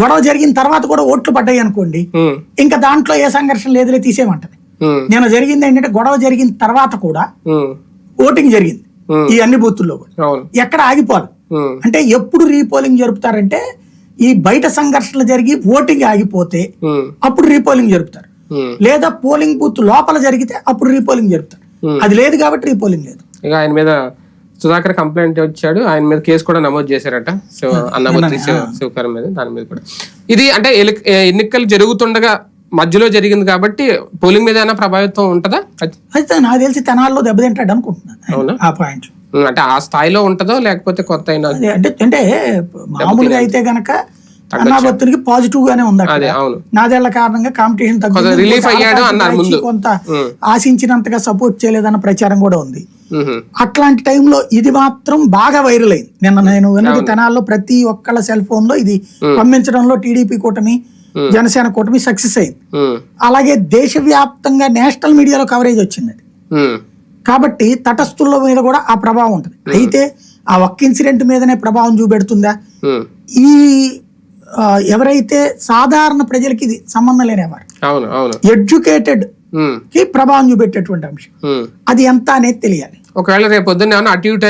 గొడవ జరిగిన తర్వాత కూడా ఓట్లు పడ్డాయి అనుకోండి ఇంకా దాంట్లో ఏ సంఘర్షణ లేదులే తీసేయమంటది. ఉమ్, నేను జరిగింది ఏంటంటే గొడవ జరిగిన తర్వాత కూడా ఓటింగ్ జరిగింది. ఈ అన్ని బూతుల్లో కూడా. ఎక్కడ ఆగిపోవాలి అంటే ఎప్పుడు రీపోలింగ్ జరుపుతారంటే ఈ బయట సంఘర్షణలు జరిగి ఓటింగ్ ఆగిపోతే అప్పుడు రీపోలింగ్ జరుపుతారు. లేదా పోలింగ్ బూత్ లోపల జరిగితే అప్పుడు రీపోలింగ్ జరుపుతారు. అది లేదు కాబట్టి రీపోలింగ్ లేదు. ఇక ఆయన మీద సుధాకర్ కంప్లైంట్ వచ్చాడు ఆయన మీద కేసు కూడా నమోదు చేశారట. సో అన్నమూర్తి శివ శివకర్ మీద దాని మీద కూడా. ఇది అంటే ఎన్నికలు జరుగుతుండగా మధ్యలో జరిగింది కాబట్టి పోలింగ్ మీద ఏమైనా ప్రభావితం ఉంటుందా? అయితే నాకు తెలిసి తెనాల్లో దెబ్బతింటాడు అనుకుంటున్నాను? ఆ పాయింట్ అంటే ఆ స్థాయిలో ఉంటుందో లేకపోతే కొత్త అంటే అంటే మామూలుగా అయితే గనక అన్నాభత్తునికి పాజిటివ్ గానే ఉంది నాదేళ్ళ కారణంగా కాంపిటీషన్ ముందు. కొంత ఆశించినంతగా సపోర్ట్ చేయలేదన్న ప్రచారం కూడా ఉంది. అట్లాంటి టైంలో ఇది మాత్రం బాగా వైరల్ అయింది. నిన్న నేను విన్నది తెనాల్లో ప్రతి ఒక్కళ్ళ సెల్ ఫోన్లో ఇది పంపించడంలో టీడీపీ కూటమి జనసేన కూటమి సక్సెస్ అయింది. అలాగే దేశవ్యాప్తంగా నేషనల్ మీడియాలో కవరేజ్ వచ్చింది అది. కాబట్టి తటస్థుల మీద కూడా ఆ ప్రభావం ఉంటుంది. అయితే ఆ ఒక్క ఇన్సిడెంట్ మీదనే ప్రభావం చూపెడుతుందా? ఈ ఎవరైతే సాధారణ ప్రజలకి ఇది సంబంధం లేనివారు ఎడ్యుకేటెడ్ కి ప్రభావం చూపెట్టేటువంటి అంశం. ఉమ్. అది ఎంత అనేది తెలియాలి. ఒకవేళ రేపు పొద్దున్న అటు ఇటు